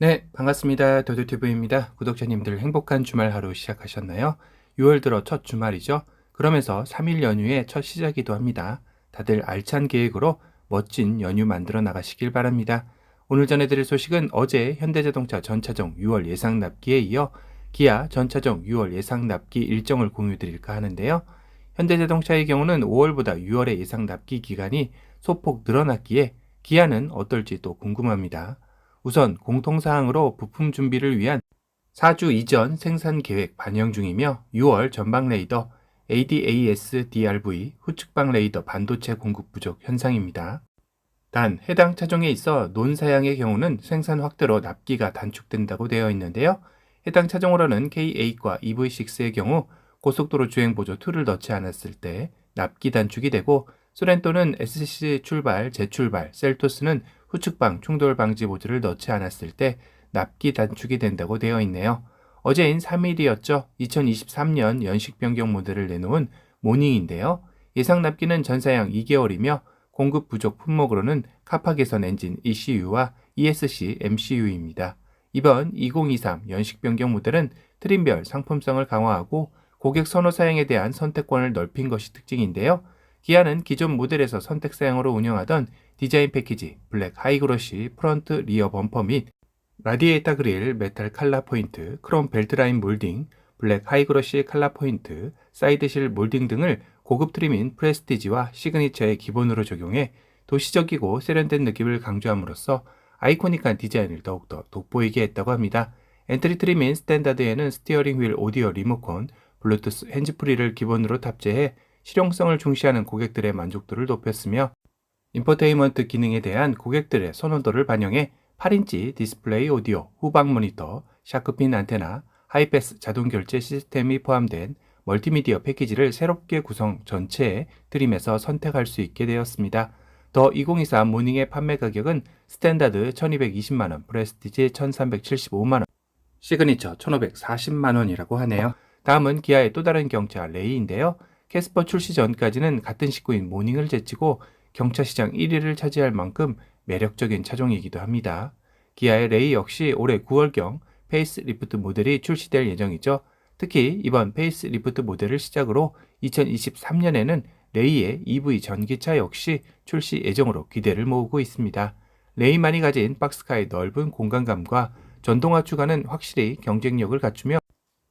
네, 반갑습니다. 도도튜브입니다. 구독자님들 행복한 주말 하루 시작하셨나요? 6월 들어 첫 주말이죠. 그러면서 3일 연휴의 첫 시작이기도 합니다. 다들 알찬 계획으로 멋진 연휴 만들어 나가시길 바랍니다. 오늘 전해드릴 소식은 어제 현대자동차 전차종 6월 예상 납기에 이어 기아 전차종 6월 예상 납기 일정을 공유드릴까 하는데요. 현대자동차의 경우는 5월보다 6월의 예상 납기 기간이 소폭 늘어났기에 기아는 어떨지 또 궁금합니다. 우선 공통사항으로 부품 준비를 위한 4주 이전 생산 계획 반영 중이며 6월 전방 레이더 ADAS-DRV 후측방 레이더 반도체 공급 부족 현상입니다. 단 해당 차종에 있어 논사양의 경우는 생산 확대로 납기가 단축된다고 되어 있는데요. 해당 차종으로는 K8과 EV6의 경우 고속도로 주행 보조 2를 넣지 않았을 때 납기 단축이 되고 소렌토는 SC 출발, 재출발, 셀토스는 후측방 충돌 방지 모듈을 넣지 않았을 때 납기 단축이 된다고 되어 있네요. 어제인 3일이었죠. 2023년 연식 변경 모델을 내놓은 모닝인데요. 예상 납기는 전사양 2개월이며 공급 부족 품목으로는 카파 개선 엔진 ECU와 ESC MCU입니다. 이번 2023 연식 변경 모델은 트림별 상품성을 강화하고 고객 선호 사양에 대한 선택권을 넓힌 것이 특징인데요. 기아는 기존 모델에서 선택 사양으로 운영하던 디자인 패키지 블랙 하이그로시 프런트 리어 범퍼 및 라디에이터 그릴 메탈 칼라 포인트, 크롬 벨트 라인 몰딩, 블랙 하이그로시 칼라 포인트, 사이드실 몰딩 등을 고급 트림인 프레스티지와 시그니처의 기본으로 적용해 도시적이고 세련된 느낌을 강조함으로써 아이코닉한 디자인을 더욱더 돋보이게 했다고 합니다. 엔트리 트림인 스탠다드에는 스티어링 휠 오디오 리모컨, 블루투스 핸즈프리를 기본으로 탑재해 실용성을 중시하는 고객들의 만족도를 높였으며 인포테인먼트 기능에 대한 고객들의 선호도를 반영해 8인치 디스플레이 오디오, 후방 모니터, 샤크핀 안테나, 하이패스 자동 결제 시스템이 포함된 멀티미디어 패키지를 새롭게 구성 전체에 트림에서 선택할 수 있게 되었습니다. 더 2023 모닝의 판매 가격은 스탠다드 1220만원, 프레스티지 1375만원, 시그니처 1540만원이라고 하네요. 다음은 기아의 또 다른 경차 레이인데요. 캐스퍼 출시 전까지는 같은 식구인 모닝을 제치고 경차 시장 1위를 차지할 만큼 매력적인 차종이기도 합니다. 기아의 레이 역시 올해 9월경 페이스 리프트 모델이 출시될 예정이죠. 특히 이번 페이스 리프트 모델을 시작으로 2023년에는 레이의 EV 전기차 역시 출시 예정으로 기대를 모으고 있습니다. 레이만이 가진 박스카의 넓은 공간감과 전동화 추가는 확실히 경쟁력을 갖추며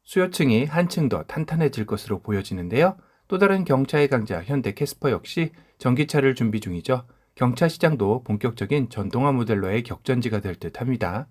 수요층이 한층 더 탄탄해질 것으로 보여지는데요. 또 다른 경차의 강자 현대 캐스퍼 역시 전기차를 준비 중이죠. 경차 시장도 본격적인 전동화 모델로의 격전지가 될 듯 합니다.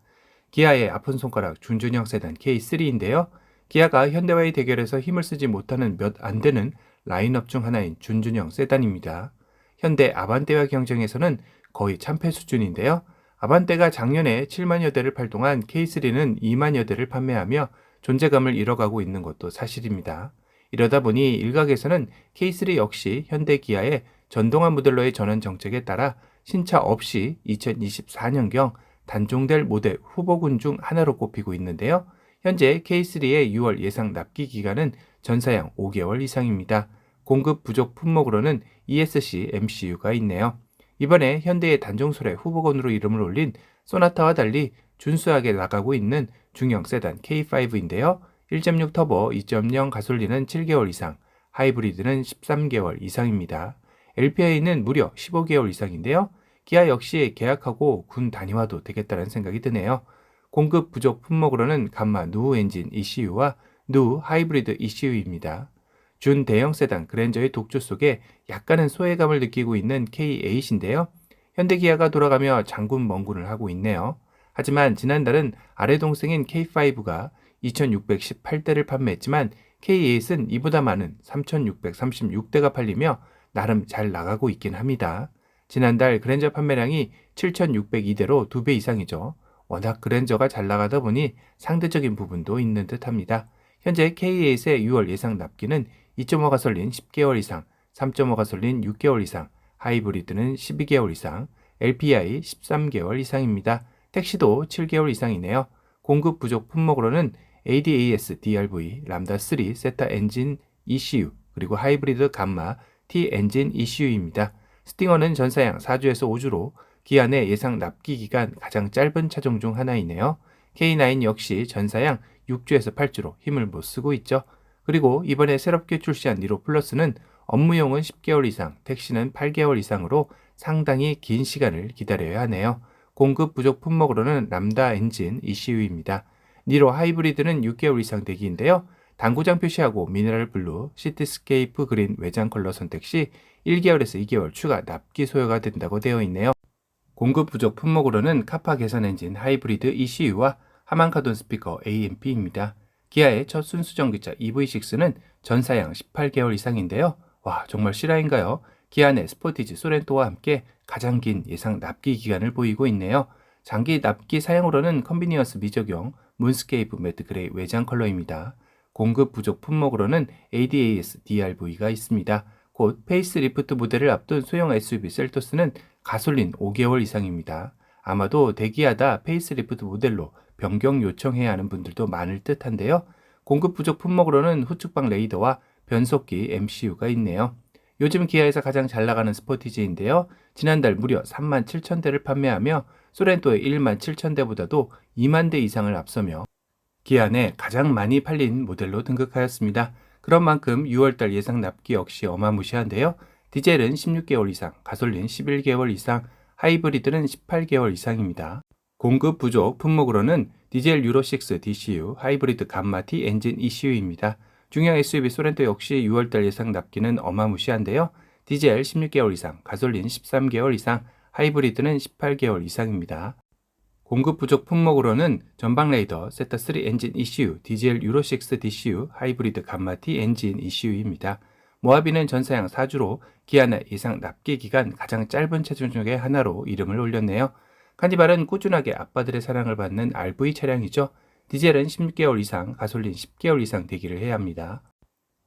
기아의 아픈 손가락 준준형 세단 K3인데요. 기아가 현대와의 대결에서 힘을 쓰지 못하는 몇 안 되는 라인업 중 하나인 준준형 세단입니다. 현대 아반떼와 경쟁에서는 거의 참패 수준인데요. 아반떼가 작년에 7만여 대를 팔 동안 K3는 2만여 대를 판매하며 존재감을 잃어가고 있는 것도 사실입니다. 이러다 보니 일각에서는 K3 역시 현대 기아의 전동화 모델로의 전환 정책에 따라 신차 없이 2024년경 단종될 모델 후보군 중 하나로 꼽히고 있는데요. 현재 K3의 6월 예상 납기 기간은 전사양 5개월 이상입니다. 공급 부족 품목으로는 ESC MCU가 있네요. 이번에 현대의 단종설의 후보군으로 이름을 올린 소나타와 달리 준수하게 나가고 있는 중형 세단 K5인데요. 1.6 터보 2.0 가솔린은 7개월 이상, 하이브리드는 13개월 이상입니다. LPI는 무려 15개월 이상인데요. 기아 역시 계약하고 군 단위화도 되겠다는 생각이 드네요. 공급 부족 품목으로는 감마 누 엔진 ECU와 누 하이브리드 ECU입니다. 준 대형 세단 그랜저의 독주 속에 약간은 소외감을 느끼고 있는 K8인데요. 현대기아가 돌아가며 장군 멍군을 하고 있네요. 하지만 지난달은 아래 동생인 K5가 2618대를 판매했지만 K8은 이보다 많은 3636대가 팔리며 나름 잘 나가고 있긴 합니다. 지난달 그랜저 판매량이 7602대로 2배 이상이죠. 워낙 그랜저가 잘 나가다 보니 상대적인 부분도 있는 듯 합니다. 현재 K8의 6월 예상 납기는 2.5 가솔린 10개월 이상, 3.5 가솔린 6개월 이상, 하이브리드는 12개월 이상, LPI 13개월 이상입니다. 택시도 7개월 이상이네요. 공급 부족 품목으로는 ADAS DRV, 람다 3, 세타 엔진 ECU, 그리고 하이브리드 감마 T 엔진 ECU입니다. 스팅어는 전사양 4주에서 5주로 내 예상 납기 기간 가장 짧은 차종 중 하나이네요. K9 역시 전사양 6주에서 8주로 힘을 못 쓰고 있죠. 그리고 이번에 새롭게 출시한 니로 플러스는 업무용은 10개월 이상, 택시는 8개월 이상으로 상당히 긴 시간을 기다려야 하네요. 공급 부족 품목으로는 람다 엔진 ECU입니다. 니로 하이브리드는 6개월 이상 대기인데요. 당구장 표시하고 미네랄 블루, 시티스케이프 그린 외장 컬러 선택 시 1개월에서 2개월 추가 납기 소요가 된다고 되어 있네요. 공급 부족 품목으로는 카파 개선 엔진 하이브리드 ECU와 하만카돈 스피커 AMP입니다. 기아의 첫 순수 전기차 EV6는 전사양 18개월 이상인데요. 와, 정말 실화인가요? 기아 내 스포티지 소렌토와 함께 가장 긴 예상 납기 기간을 보이고 있네요. 장기 납기 사양으로는 컨비니언스 미적용 문스케이프 매트 그레이 외장 컬러입니다. 공급 부족 품목으로는 ADAS DRV가 있습니다. 곧 페이스리프트 모델을 앞둔 소형 SUV 셀토스는 가솔린 5개월 이상입니다. 아마도 대기하다 페이스리프트 모델로 변경 요청해야 하는 분들도 많을 듯 한데요. 공급 부족 품목으로는 후측방 레이더와 변속기 MCU가 있네요. 요즘 기아에서 가장 잘 나가는 스포티지인데요. 지난달 무려 3만 7천 대를 판매하며 소렌토의 1만 7천 대보다도 2만 대 이상을 앞서며 기아 내 가장 많이 팔린 모델로 등극하였습니다. 그런 만큼 6월달 예상 납기 역시 어마무시한데요. 디젤은 16개월 이상, 가솔린 11개월 이상, 하이브리드는 18개월 이상입니다. 공급 부족 품목으로는 디젤 유로6 DCU, 하이브리드 감마티 엔진 ECU입니다. 중형 SUV 소렌토 역시 6월달 예상 납기는 어마무시한데요. 디젤 16개월 이상, 가솔린 13개월 이상, 하이브리드는 18개월 이상입니다. 공급 부족 품목으로는 전방 레이더, 세타3 엔진 ECU, 디젤 유로6 DCU, 하이브리드 감마티 엔진 ECU입니다. 모하비는 전사양 4주로 기아나 예상 납기 기간 가장 짧은 체중 중의 하나로 이름을 올렸네요. 카니발은 꾸준하게 아빠들의 사랑을 받는 RV 차량이죠. 디젤은 16개월 이상, 가솔린 10개월 이상 대기를 해야 합니다.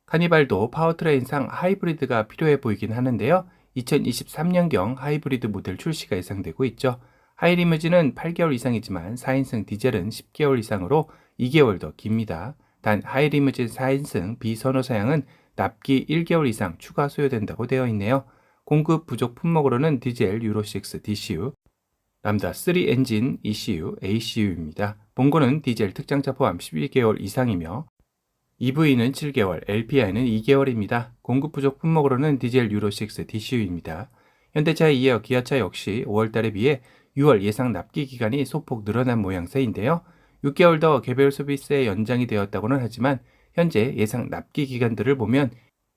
카니발도 파워트레인상 하이브리드가 필요해 보이긴 하는데요. 2023년경 하이브리드 모델 출시가 예상되고 있죠. 하이리무진은 8개월 이상이지만 4인승 디젤은 10개월 이상으로 2개월 더 깁니다. 단 하이리무진 4인승 비선호 사양은 납기 1개월 이상 추가 소요된다고 되어 있네요. 공급 부족 품목으로는 디젤 유로6 DCU, 람다 3 엔진 ECU, ACU입니다. 본고는 디젤 특장차 포함 12개월 이상이며 EV는 7개월, LPI는 2개월입니다. 공급 부족 품목으로는 디젤 유로6 DCU입니다. 현대차에 이어 기아차 역시 5월달에 비해 6월 예상 납기 기간이 소폭 늘어난 모양새인데요. 6개월 더 개별 소비세 연장이 되었다고는 하지만 현재 예상 납기 기간들을 보면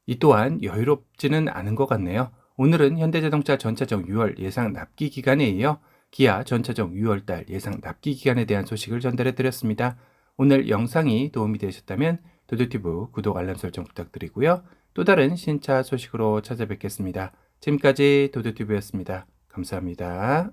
이 또한 여유롭지는 않은 것 같네요. 오늘은 현대자동차 전차정 6월 예상 납기 기간에 이어 기아 전차정 6월달 예상 납기 기간에 대한 소식을 전달해 드렸습니다. 오늘 영상이 도움이 되셨다면 도도티브 구독 알람 설정 부탁드리고요. 또 다른 신차 소식으로 찾아뵙겠습니다. 지금까지 도도티브였습니다. 감사합니다.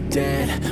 dead.